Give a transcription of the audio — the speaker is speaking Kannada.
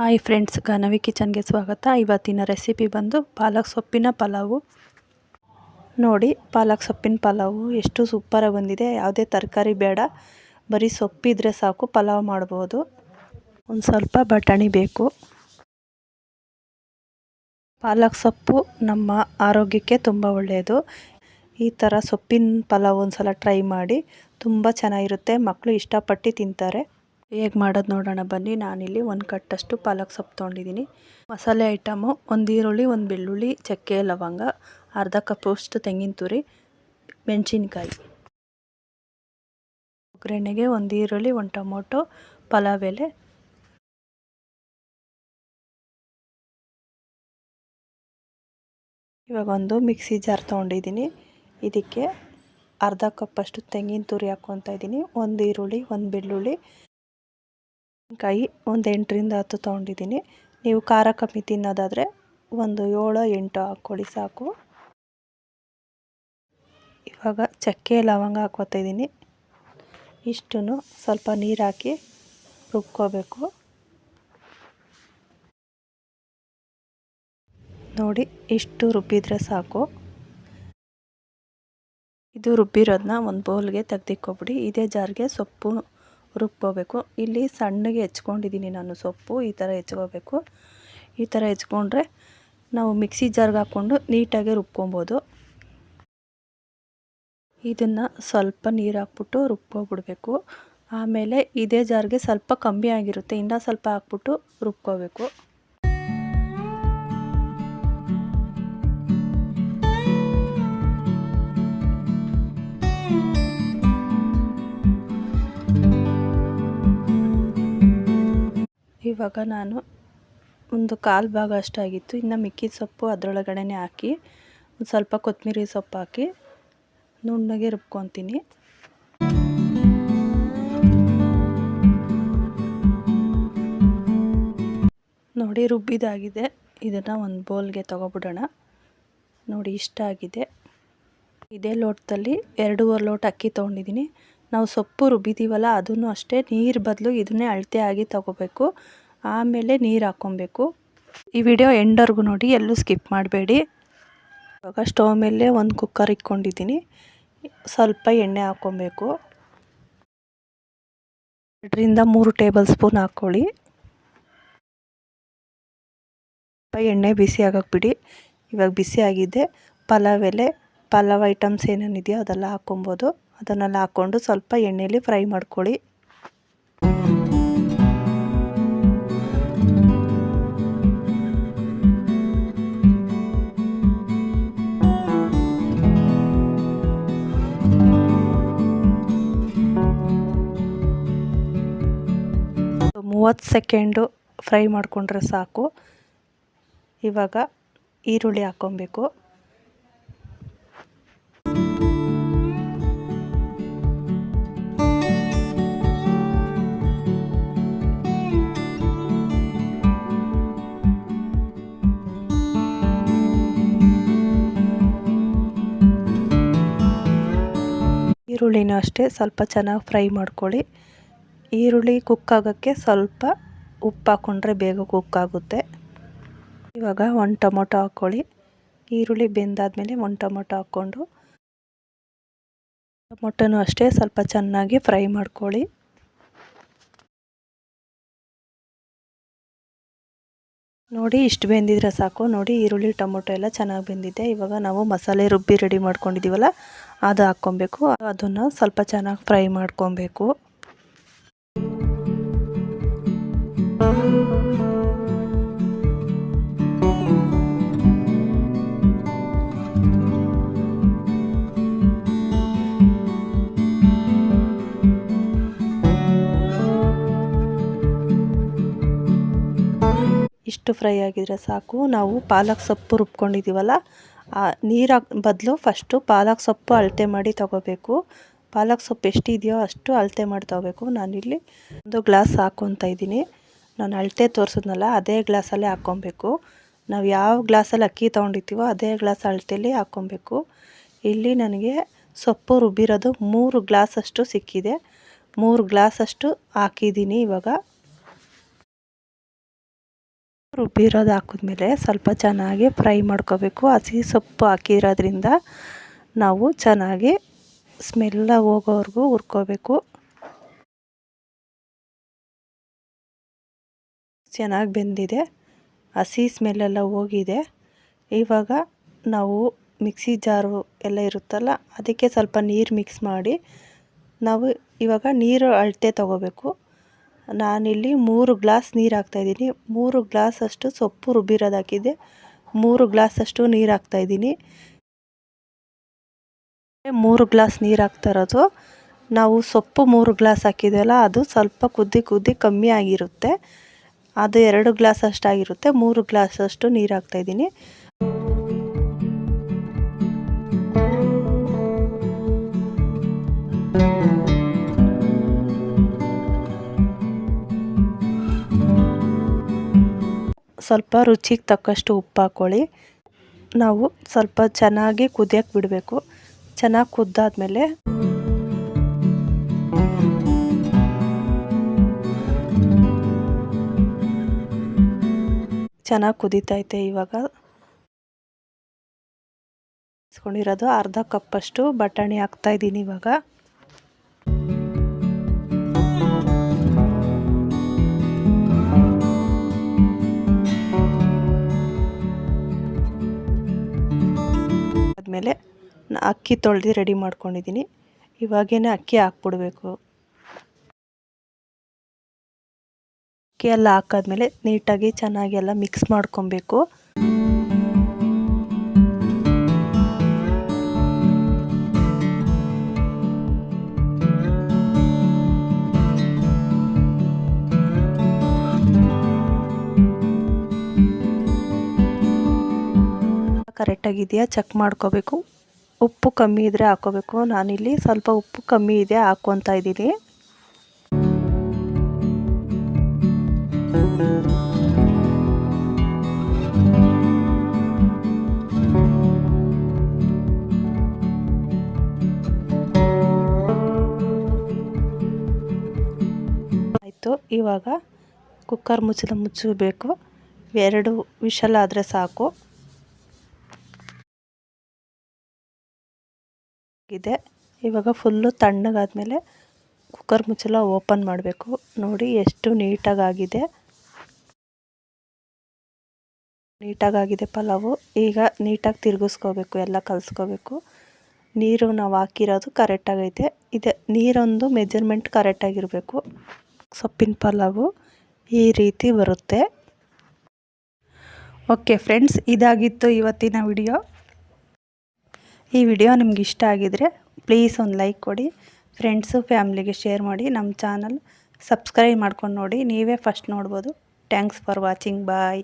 ಹಾಯ್ ಫ್ರೆಂಡ್ಸ್, ಗಾನವಿ ಕಿಚನ್ಗೆ ಸ್ವಾಗತ. ಇವತ್ತಿನ ರೆಸಿಪಿ ಬಂದು ಪಾಲಕ್ ಸೊಪ್ಪಿನ ಪಲಾವು. ನೋಡಿ, ಪಾಲಕ್ ಸೊಪ್ಪಿನ ಪಲಾವು ಎಷ್ಟು ಸೂಪರಾಗಿ ಬಂದಿದೆ. ಯಾವುದೇ ತರಕಾರಿ ಬೇಡ, ಬರೀ ಸೊಪ್ಪಿದ್ರೆ ಸಾಕು, ಪಲಾವ್ ಮಾಡ್ಬೋದು. ಒಂದು ಸ್ವಲ್ಪ ಬಟಾಣಿ ಬೇಕು. ಪಾಲಕ್ ಸೊಪ್ಪು ನಮ್ಮ ಆರೋಗ್ಯಕ್ಕೆ ತುಂಬ ಒಳ್ಳೆಯದು ಈ ಥರ ಸೊಪ್ಪಿನ ಪಲಾವ್ ಒಂದು ಸಲ ಟ್ರೈ ಮಾಡಿ. ತುಂಬ ಚೆನ್ನಾಗಿರುತ್ತೆ ಮಕ್ಕಳು ಇಷ್ಟಪಟ್ಟು ತಿಂತಾರೆ. ಹೇಗೆ ಮಾಡೋದು ನೋಡೋಣ ಬನ್ನಿ. ನಾನಿಲ್ಲಿ ಒಂದು ಕಟ್ಟಷ್ಟು ಪಾಲಕ್ ಸೊಪ್ಪು ತೊಗೊಂಡಿದ್ದೀನಿ ಮಸಾಲೆ ಐಟಮು, ಒಂದು ಈರುಳ್ಳಿ, ಒಂದು ಬೆಳ್ಳುಳ್ಳಿ, ಚಕ್ಕೆ, ಲವಂಗ, ಅರ್ಧ ಕಪ್ಪಷ್ಟು ತೆಂಗಿನ ತುರಿ, ಮೆಣಸಿನ್ಕಾಯಿ. ಒಗ್ಗರಣೆಗೆ ಒಂದು ಈರುಳ್ಳಿ, ಒಂದು ಟೊಮೊಟೊ, ಪಲಾವ್ ಎಲೆ. ಇವಾಗ ಒಂದು ಮಿಕ್ಸಿ ಜಾರ್ ತೊಗೊಂಡಿದ್ದೀನಿ ಇದಕ್ಕೆ ಅರ್ಧ ಕಪ್ಪಷ್ಟು ತೆಂಗಿನ ತುರಿ ಹಾಕ್ಕೊತಾ ಇದ್ದೀನಿ ಒಂದು ಈರುಳ್ಳಿ, ಒಂದು ಬೆಳ್ಳುಳ್ಳಿ. ಕಾಯಿ ಒಂದು ಎಂಟರಿಂದ ಹತ್ತು ತೊಗೊಂಡಿದ್ದೀನಿ. ನೀವು ಖಾರ ಕಮ್ಮಿ ತಿನ್ನೋದಾದರೆ ಒಂದು ಏಳು ಎಂಟು ಹಾಕ್ಕೊಳ್ಳಿ ಸಾಕು. ಇವಾಗ ಚಕ್ಕೆ ಲವಂಗ ಹಾಕ್ಕೋತಾ ಇದ್ದೀನಿ. ಇಷ್ಟು ಸ್ವಲ್ಪ ನೀರು ಹಾಕಿ ರುಬ್ಕೋಬೇಕು. ನೋಡಿ, ಇಷ್ಟು ರುಬ್ಬಿದ್ರೆ ಸಾಕು. ಇದು ರುಬ್ಬಿರೋದನ್ನ ಒಂದು ಬೌಲ್ಗೆ ತೆಗ್ದಿಕ್ಕೊಬಿಡಿ ಇದೇ ಜಾರ್ಗೆ ಸೊಪ್ಪು ರುಬ್ಕೋಬೇಕು. ಇಲ್ಲಿ ಸಣ್ಣಗೆ ಹೆಚ್ಕೊಂಡಿದ್ದೀನಿ ನಾನು ಸೊಪ್ಪು, ಈ ಥರ ಹೆಚ್ಕೋಬೇಕು. ಈ ಥರ ಹೆಚ್ಕೊಂಡ್ರೆ ನಾವು ಮಿಕ್ಸಿ ಜಾರ್ಗೆ ಹಾಕ್ಕೊಂಡು ನೀಟಾಗಿ ರುಬ್ಕೊಬೋದು. ಇದನ್ನು ಸ್ವಲ್ಪ ನೀರು ಹಾಕ್ಬಿಟ್ಟು ರುಬ್ಕೊಬಿಡ್ಬೇಕು. ಆಮೇಲೆ ಇದೇ ಜಾರ್ಗೆ ಸ್ವಲ್ಪ ಕಮ್ಮಿ ಆಗಿರುತ್ತೆ, ಇನ್ನೂ ಸ್ವಲ್ಪ ಹಾಕ್ಬಿಟ್ಟು ರುಬ್ಕೋಬೇಕು. ಇವಾಗ ನಾನು ಒಂದು ಕಾಲು ಭಾಗ ಅಷ್ಟಾಗಿತ್ತು. ಇನ್ನು ಮಿಕ್ಕಿದ ಸೊಪ್ಪು ಅದರೊಳಗಡೆ ಹಾಕಿ, ಒಂದು ಸ್ವಲ್ಪ ಕೊತ್ತಂಬರಿ ಸೊಪ್ಪು ಹಾಕಿ, ನುಣ್ಣಗೆ ರುಬ್ಕೊತೀನಿ. ನೋಡಿ, ರುಬ್ಬಿದಾಗಿದೆ. ಇದನ್ನು ಒಂದು ಬೌಲ್ಗೆ ತೊಗೊಬಿಡೋಣ. ನೋಡಿ, ಇಷ್ಟ ಆಗಿದೆ. ಇದೇ ಲೋಟದಲ್ಲಿ ಎರಡೂವರೆ ಲೋಟ ಅಕ್ಕಿ ತೊಗೊಂಡಿದ್ದೀನಿ. ನಾವು ಸೊಪ್ಪು ರುಬ್ಬಿದ್ದೀವಲ್ಲ ಅದನ್ನು ಅಷ್ಟೇ ನೀರು ಬದಲು ಇದನ್ನೇ ಅಳತೆ ಆಗಿ ತೊಗೋಬೇಕು. ಆಮೇಲೆ ನೀರು ಹಾಕ್ಕೊಬೇಕು. ಈ ವಿಡಿಯೋ ಎಂಡರ್ಗೂ ನೋಡಿ, ಎಲ್ಲೂ ಸ್ಕಿಪ್ ಮಾಡಬೇಡಿ. ಇವಾಗ ಸ್ಟವ್ ಮೇಲೆ ಒಂದು ಕುಕ್ಕರ್ ಇಟ್ಕೊಂಡಿದ್ದೀನಿ. ಸ್ವಲ್ಪ ಎಣ್ಣೆ ಹಾಕ್ಕೊಬೇಕು. ಎರಡರಿಂದ ಮೂರು ಟೇಬಲ್ ಸ್ಪೂನ್ ಹಾಕ್ಕೊಳ್ಳಿ. ಸ್ವಲ್ಪ ಎಣ್ಣೆ ಬಿಸಿ ಆಗಕ್ಕೆ ಬಿಡಿ ಇವಾಗ ಬಿಸಿ ಆಗಿದೆ. ಪಲಾವ್ ಎಲೆ, ಪಲಾವ್ ಐಟಮ್ಸ್ ಏನೇನಿದೆಯೋ ಅದೆಲ್ಲ ಹಾಕ್ಕೊಬೋದು. ಅದನ್ನೆಲ್ಲ ಹಾಕ್ಕೊಂಡು ಸ್ವಲ್ಪ ಎಣ್ಣೆಯಲ್ಲಿ ಫ್ರೈ ಮಾಡ್ಕೊಳ್ಳಿ. ಮೂವತ್ತು ಸೆಕೆಂಡು ಫ್ರೈ ಮಾಡಿಕೊಂಡ್ರೆ ಸಾಕು. ಇವಾಗ ಈರುಳ್ಳಿ ಹಾಕ್ಕೊಬೇಕು. ಈರುಳ್ಳಿನೂ ಅಷ್ಟೇ ಸ್ವಲ್ಪ ಚೆನ್ನಾಗಿ ಫ್ರೈ ಮಾಡ್ಕೊಳ್ಳಿ. ಈರುಳ್ಳಿ ಕುಕ್ ಆಗೋಕ್ಕೆ ಸ್ವಲ್ಪ ಉಪ್ಪು ಹಾಕ್ಕೊಂಡ್ರೆ ಬೇಗ ಕುಕ್ ಆಗುತ್ತೆ ಇವಾಗ ಒಂದು ಟೊಮೊಟೊ ಹಾಕ್ಕೊಳ್ಳಿ ಈರುಳ್ಳಿ ಬೆಂದಾದಮೇಲೆ ಒಂದು ಟೊಮೊಟೊ ಹಾಕ್ಕೊಂಡು ಟೊಮೊಟೊನೂ ಅಷ್ಟೇ ಸ್ವಲ್ಪ ಚೆನ್ನಾಗಿ ಫ್ರೈ ಮಾಡ್ಕೊಳ್ಳಿ. ನೋಡಿ ಇಷ್ಟು ಬೆಂದಿದ್ರೆ ಸಾಕು. ನೋಡಿ ಈರುಳ್ಳಿ, ಟೊಮೊಟೊ ಎಲ್ಲ ಚೆನ್ನಾಗಿ ಬೆಂದಿದೆ. ಇವಾಗ ನಾವು ಮಸಾಲೆ ರುಬ್ಬಿ ರೆಡಿ ಮಾಡ್ಕೊಂಡಿದ್ದೀವಲ್ಲ, ಅದು ಹಾಕ್ಕೊಬೇಕು. ಅದನ್ನು ಸ್ವಲ್ಪ ಚೆನ್ನಾಗಿ ಫ್ರೈ ಮಾಡ್ಕೊಬೇಕು. ಇಷ್ಟು ಫ್ರೈ ಆಗಿದ್ರೆ ಸಾಕು, ನಾವು ಪಾಲಕ್ ಸೊಪ್ಪು ರುಬ್ಕೊಂಡಿದ್ದೀವಲ್ಲ ಆ ನೀರು ಬದಲು ಫಸ್ಟು ಪಾಲಕ್ ಸೊಪ್ಪು ಅಳತೆ ಮಾಡಿ ತೊಗೋಬೇಕು. ಪಾಲಕ್ ಸೊಪ್ಪು ಎಷ್ಟಿದೆಯೋ ಅಷ್ಟು ಅಳತೆ ಮಾಡಿ ತೊಗೋಬೇಕು. ನಾನಿಲ್ಲಿ ಒಂದು ಗ್ಲಾಸ್ ಹಾಕ್ಕೊತಾ ಇದ್ದೀನಿ. ನಾನು ಅಳತೆ ತೋರಿಸಿದ್ನಲ್ಲ, ಅದೇ ಗ್ಲಾಸಲ್ಲೇ ಹಾಕ್ಕೊಬೇಕು. ನಾವು ಯಾವ ಗ್ಲಾಸಲ್ಲಿ ಅಕ್ಕಿ ತೊಗೊಂಡಿರ್ತೀವೋ ಅದೇ ಗ್ಲಾಸ್ ಅಳತೆಯಲ್ಲಿ ಹಾಕ್ಕೊಬೇಕು. ಇಲ್ಲಿ ನನಗೆ ಸೊಪ್ಪು ರುಬ್ಬಿರೋದು ಮೂರು ಗ್ಲಾಸಷ್ಟು ಸಿಕ್ಕಿದೆ. ಮೂರು ಗ್ಲಾಸಷ್ಟು ಹಾಕಿದ್ದೀನಿ ಇವಾಗ. ರುಬ್ಬಿರೋದು ಹಾಕಿದ್ಮೇಲೆ ಸ್ವಲ್ಪ ಚೆನ್ನಾಗಿ ಫ್ರೈ ಮಾಡ್ಕೋಬೇಕು. ಹಸಿ ಸೊಪ್ಪು ಹಾಕಿರೋದ್ರಿಂದ ನಾವು ಚೆನ್ನಾಗಿ ಸ್ಮೆಲ್ಲ ಹೋಗೋವರೆಗೂ ಹುರ್ಕೋಬೇಕು. ಚೆನ್ನಾಗಿ ಬೆಂದಿದೆ. ಹಸಿ ಸ್ಮೆಲ್ಲೆಲ್ಲ ಹೋಗಿದೆ. ಇವಾಗ ನಾವು ಮಿಕ್ಸಿ ಜಾರು ಎಲ್ಲ ಇರುತ್ತಲ್ಲ, ಅದಕ್ಕೆ ಸ್ವಲ್ಪ ನೀರು ಮಿಕ್ಸ್ ಮಾಡಿ ನಾವು ಇವಾಗ ನೀರು ಅಳತೆ ತೊಗೋಬೇಕು. ನಾನಿಲ್ಲಿ ಮೂರು ಗ್ಲಾಸ್ ನೀರು ಹಾಕ್ತಾಯಿದ್ದೀನಿ ಮೂರು ಗ್ಲಾಸಷ್ಟು ಸೊಪ್ಪು ರುಬ್ಬಿರೋದು ಹಾಕಿದ್ದೆ ಮೂರು ಗ್ಲಾಸಷ್ಟು ನೀರು ಹಾಕ್ತಾಯಿದ್ದೀನಿ ಮೂರು ಗ್ಲಾಸ್ ನೀರು ಹಾಕ್ತಾ ಇರೋದು ನಾವು ಸೊಪ್ಪು ಮೂರು ಗ್ಲಾಸ್ ಹಾಕಿದ್ದೆಲ್ಲ ಅದು ಸ್ವಲ್ಪ ಕುದ್ದಿ ಕುದ್ದಿ ಕಮ್ಮಿ ಆಗಿರುತ್ತೆ. ಅದು ಎರಡು ಗ್ಲಾಸ್ ಅಷ್ಟಾಗಿರುತ್ತೆ ಮೂರು ಗ್ಲಾಸಷ್ಟು ನೀರು ಹಾಕ್ತಾಯಿದ್ದೀನಿ ಸ್ವಲ್ಪ ರುಚಿಗೆ ತಕ್ಕಷ್ಟು ಉಪ್ಪು ಹಾಕ್ಕೊಳ್ಳಿ. ನಾವು ಸ್ವಲ್ಪ ಚೆನ್ನಾಗಿ ಕುದಿಯೋಕ್ಕೆ ಬಿಡಬೇಕು. ಚೆನ್ನಾಗಿ ಕುದ್ದಾದ್ಮೇಲೆ ಚೆನ್ನಾಗಿ ಕುದೀತೈತೆ ಇವಾಗ. ಇಸ್ಕೊಂಡಿರೋದು ಅರ್ಧ ಕಪ್ಪಷ್ಟು ಬಟಾಣಿ ಹಾಕ್ತಾಯಿದ್ದೀನಿ ಇವಾಗ. ಆದಮೇಲೆ ಅಕ್ಕಿ ತೊಳೆದು ರೆಡಿ ಮಾಡ್ಕೊಂಡಿದ್ದೀನಿ. ಇವಾಗೇನೆ ಅಕ್ಕಿ ಹಾಕ್ಬಿಡ್ಬೇಕು. ಅಕ್ಕಿ ಎಲ್ಲ ಹಾಕಾದ್ಮೇಲೆ ನೀಟಾಗಿ ಚೆನ್ನಾಗಿ ಎಲ್ಲ ಮಿಕ್ಸ್ ಮಾಡ್ಕೊಬೇಕು. ಕರೆಕ್ಟಾಗಿದೆಯಾ? ಚೆಕ್ ಮಾಡ್ಕೋಬೇಕು. ಉಪ್ಪು ಕಮ್ಮಿ ಇದ್ದರೆ ಹಾಕೋಬೇಕು. ನಾನಿಲ್ಲಿ ಸ್ವಲ್ಪ ಉಪ್ಪು ಕಮ್ಮಿ ಇದೆ, ಹಾಕ್ಕೊತಾ ಇದ್ದೀನಿ. ಆಯಿತು, ಇವಾಗ ಕುಕ್ಕರ್ ಮುಚ್ಚಲು ಮುಚ್ಚಬೇಕು ಎರಡು ವಿಷಲ್ ಆದರೆ ಸಾಕು. ಇದೆ. ಇವಾಗ ಫುಲ್ಲು ತಣ್ಣಗಾದ್ಮೇಲೆ ಕುಕ್ಕರ್ ಮುಚ್ಚಲ ಓಪನ್ ಮಾಡಬೇಕು. ನೋಡಿ ಎಷ್ಟು ನೀಟಾಗಿ ಆಗಿದೆ ನೀಟಾಗಾಗಿದೆ ಪಲಾವು. ಈಗ ನೀಟಾಗಿ ತಿರುಗಿಸ್ಕೋಬೇಕು, ಎಲ್ಲ ಕಲಿಸ್ಕೋಬೇಕು. ನೀರು ನಾವು ಹಾಕಿರೋದು ಕರೆಕ್ಟಾಗೈತೆ ಇದೆ, ನೀರೊಂದು ಮೆಜರ್ಮೆಂಟ್ ಕರೆಕ್ಟಾಗಿರಬೇಕು ಸೊಪ್ಪಿನ ಪಲಾವು ಈ ರೀತಿ ಬರುತ್ತೆ. ಓಕೆ ಫ್ರೆಂಡ್ಸ್ ಇದಾಗಿತ್ತು ಇವತ್ತಿನ ವಿಡಿಯೋ ಈ ವಿಡಿಯೋ ನಿಮ್ಗೆ ಇಷ್ಟ ಆಗಿದರೆ ಪ್ಲೀಸ್ ಒಂದು ಲೈಕ್ ಕೊಡಿ ಫ್ರೆಂಡ್ಸು ಫ್ಯಾಮ್ಲಿಗೆ ಶೇರ್ ಮಾಡಿ ನಮ್ಮ ಚಾನಲ್ ಸಬ್ಸ್ಕ್ರೈಬ್ ಮಾಡ್ಕೊಂಡು ನೋಡಿ, ನೀವೇ ಫಸ್ಟ್ ನೋಡ್ಬೋದು. Thanks for watching bye